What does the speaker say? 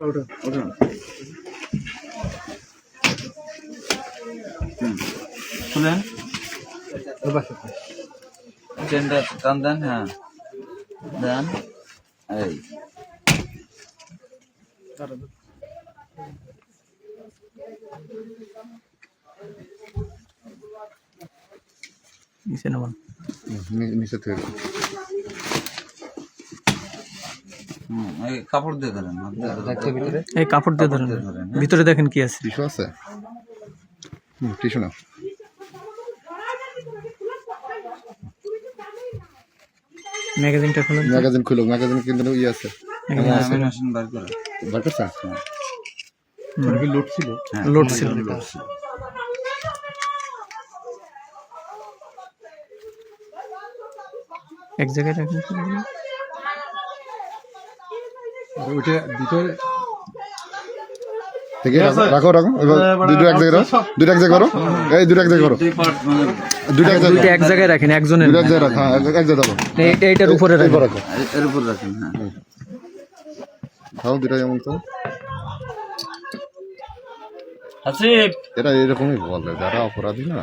উঠুন হুম। খুলেন চেনটা টান দেন হ্যাঁ। দেন এই। নিচে নামান। নিচে থেকে হুম এই কাপড় দিয়ে ধরেন। এই কাপড় দিয়ে ধরেন। হ্যাঁ। ভিতরে দেখেন কি আছে। টিস্যু আছে? টিস্যু না ম্যাগাজিনটা খুলেন। ম্যাগাজিন খুলো ম্যাগাজিন কিন্তু ইয়ে আছে। মেশিন মেশিন বার করে। বার করছে? লোড ছিল। হ্যাঁ লোড ছিল। এক জায়গায় রাখেন। ওইটা ভিতরে থেকে রাখো রাখো রাখো এবার দুটো এক জায়গায় রাখো দুটো এক জায়গায় করো। এই দুটো এক জায়গায় করো। দুটো এক জায়গায়। এক জায়গায় রাখেন একজনের দুটো এক জায়গায় রাখো হ্যাঁ এক- জায়গায় রাখো। এই- এইটার উপরে রাখো এর উপর রাখেন হ্যাঁ। খাও দুটা তো। হাসিব এটা এরকমই বলে যারা অপরাধী না।